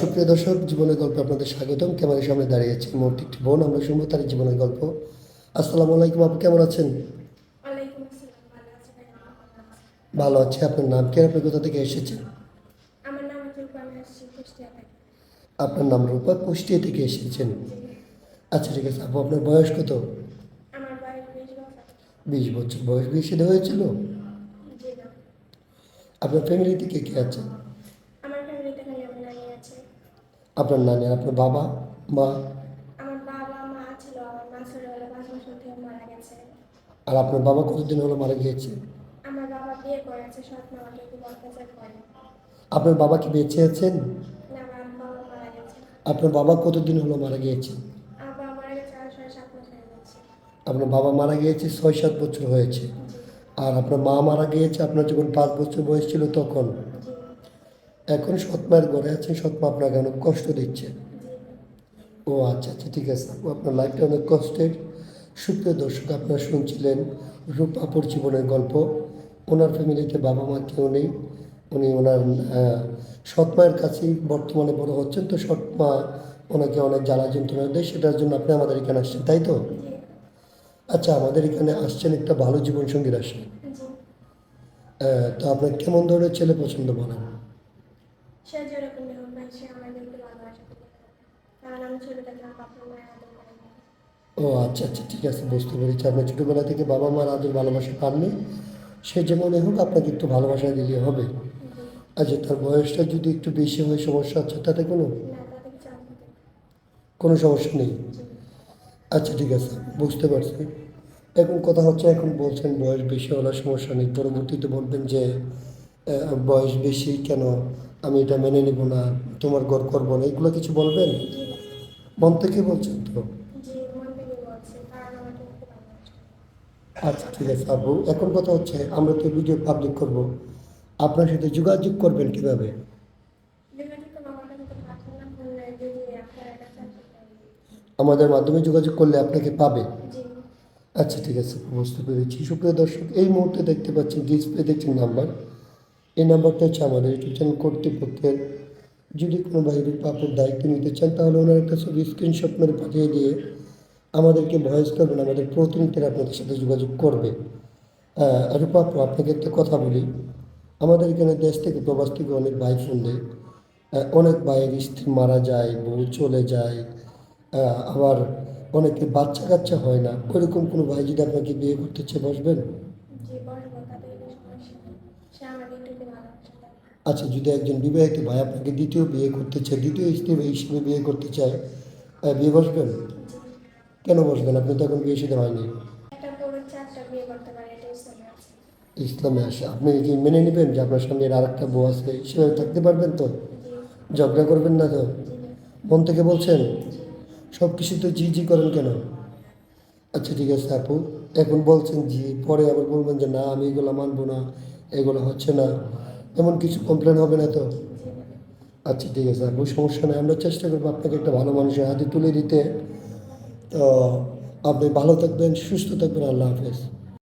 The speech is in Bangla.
সুপ্রিয় দর্শক জীবনের গল্পে আপনাদের স্বাগতম। ক্যামেরার সামনে দাঁড়িয়েছে এই মুহূর্তে একটি বোন। আমরা শুনব তার জীবনের গল্প। আসসালামু আলাইকুম আপু কেমন আছেন? ভালো আছে। আপনার নাম কি আপনি কোথা থেকে এসেছেন? আপনার নাম রূপা কুষ্টিয়া থেকে এসেছেন? আচ্ছা ঠিক আছে। আপু আপনার বয়স কত? বিশ বছর। বয়স বেশি হয়েছিল? আপনার ফ্যামিলিতে কে কে আছে আমার ফ্যামিলিতে খালি আমার নানি আছে আপনার নানি আপনার বাবা মা? আমার বাবা মা ছিল আমার মা ছোটবেলা পাঁচ বছর থেকে মারা গেছে। আর আপনার বাবা কতদিন হলো মারা গিয়েছে? আমার বাবা বিয়ে করেছে সৎ মামাকে খুব অত্যাচার করে। আপনার বাবা কি বেঁচে আছেন? না আমার বাবা মারা গেছে। আপনার বাবা কতদিন হলো মারা গিয়েছে? আমার বাবা মারা গেছে আর সাড়ে সাত মাস হয়ে গেছে। আপনার বাবা মারা গিয়েছে ছয় সাত বছর হয়েছে। আর আপনার মা মারা গিয়েছে আপনার যখন পাঁচ বছর বয়স ছিল তখন? এখন সৎমায়ের ঘরে আছেন সৎমা আপনাকে অনেক কষ্ট দিচ্ছে। ও আচ্ছা আচ্ছা ঠিক আছে। আপু, আপনার লাইফটা অনেক কষ্টের। সুপ্রিয় দর্শক আপনারা শুনছিলেন রূপাপুর জীবনের গল্প। ওনার ফ্যামিলিতে বাবা মা কেউ নেই। উনি ওনার সৎমায়ের কাছেই বর্তমানে বড় হচ্ছেন। তো সৎমা ওনাকে অনেক জ্বালা যন্ত্রণা দেয় সেটার জন্য আপনি আমাদের এখানে আসছেন তাই তো? আচ্ছা আমাদের এখানে আসছেন একটা ভালো জীবনসঙ্গীর আসে তো আপনার কেমন ধরনের ছেলে পছন্দ বলেন? সে যেরকম হোক সে আমাদেরকে ভালোবাসা কারণ আমি ছোটো থেকে আমার বাবা মায়ের আদর করি ও আচ্ছা আচ্ছা ঠিক আছে বুঝতে পেরেছি। আপনার ছোটোবেলা থেকে বাবা মার আদর ভালোবাসা পাননি। সে যেমনই হোক আপনাকে একটু ভালোবাসা দিলে হবে। আচ্ছা তার বয়সটা যদি একটু বেশি হয় সমস্যা আছে তাতে কোনো? কোনো সমস্যা নেই? আচ্ছা ঠিক আছে বুঝতে পারছি। এখন কথা হচ্ছে এখন বলছেন বয়স বেশি হওয়ার সমস্যা নেই। পরবর্তীতে বলবেন যে বয়স বেশি কেন? আমি এটা মেনে নেব না, তোমার ঘর করব না, এগুলো কিছু বলবেন? মন থেকে বলছেন তো। আচ্ছা ঠিক আছে আপু এখন কথা হচ্ছে, আমরা তো ভিডিও পাবলিক করব। আপনার সাথে যোগাযোগ করবেন কীভাবে। আমাদের মাধ্যমে যোগাযোগ করলে আপনাকে পাবে। আচ্ছা ঠিক আছে, বুঝতে পেরেছি। সুপ্রিয় দর্শক, এই মুহূর্তে দেখতে পাচ্ছেন ডিসপ্লে দেখছেন নাম্বার এই নাম্বারটা হচ্ছে আমাদের ইউটিউব চ্যানেল কর্তৃপক্ষের। যদি কোনো বাইরের পাপের দায়িত্ব নিতে চান তাহলে ওনার একটা ছবি স্ক্রিনশট মেরে পাঠিয়ে দিয়ে আমাদেরকে ভয়েস করবেন আমাদের প্রতিনিধিরা আপনাদের সাথে যোগাযোগ করবে। আহ, রূপা আপু আপনাকে একটা কথা বলি। আমাদের এখানে দেশ থেকে প্রবাস থেকে অনেক ভাই ফোন দেয়। অনেক ভাইয়ের স্ত্রী মারা যায় বউ চলে যায়। আবার অনেকে বাচ্চা কাচ্চা হয় না। ওইরকম কোনো ভাই যদি আপনাকে বিয়ে করতে চায় বসবেন জি বলব তাদের কোনো সমস্যা নেই সে আমাকে একটু ভালোবাসে তাই। আচ্ছা যদি একজন বিবাহিত ভাই আপনাকে দ্বিতীয় বিয়ে করতে চায় দ্বিতীয় স্ত্রী হিসেবে বিয়ে করতে চায় বিয়ে বসবেন? কেন বসবেন? আপনি তো এখন বিয়ে সাথে হয়নি। ইসলামে আসে আপনি কি মেনে নেবেন যে আপনার সামনে আর একটা বউ আছে? সেভাবে থাকতে পারবেন তো? ঝগড়া করবেন না তো? মন থেকে বলছেন? সব কিছু তো জি জি করেন কেন? আচ্ছা ঠিক আছে আপু। এখন বলছেন জি পরে আবার বলবেন যে না আমি এগুলো মানবো না এগুলো হচ্ছে না। এমন কিছু কমপ্লেন হবে না তো? আচ্ছা ঠিক আছে কোনো সমস্যা নেই, আমরা চেষ্টা করব আপনাকে একটা ভালো মানুষের হাতে তুলে দিতে। তো আপনি ভালো থাকবেন, সুস্থ থাকবেন, আল্লাহ হাফেজ।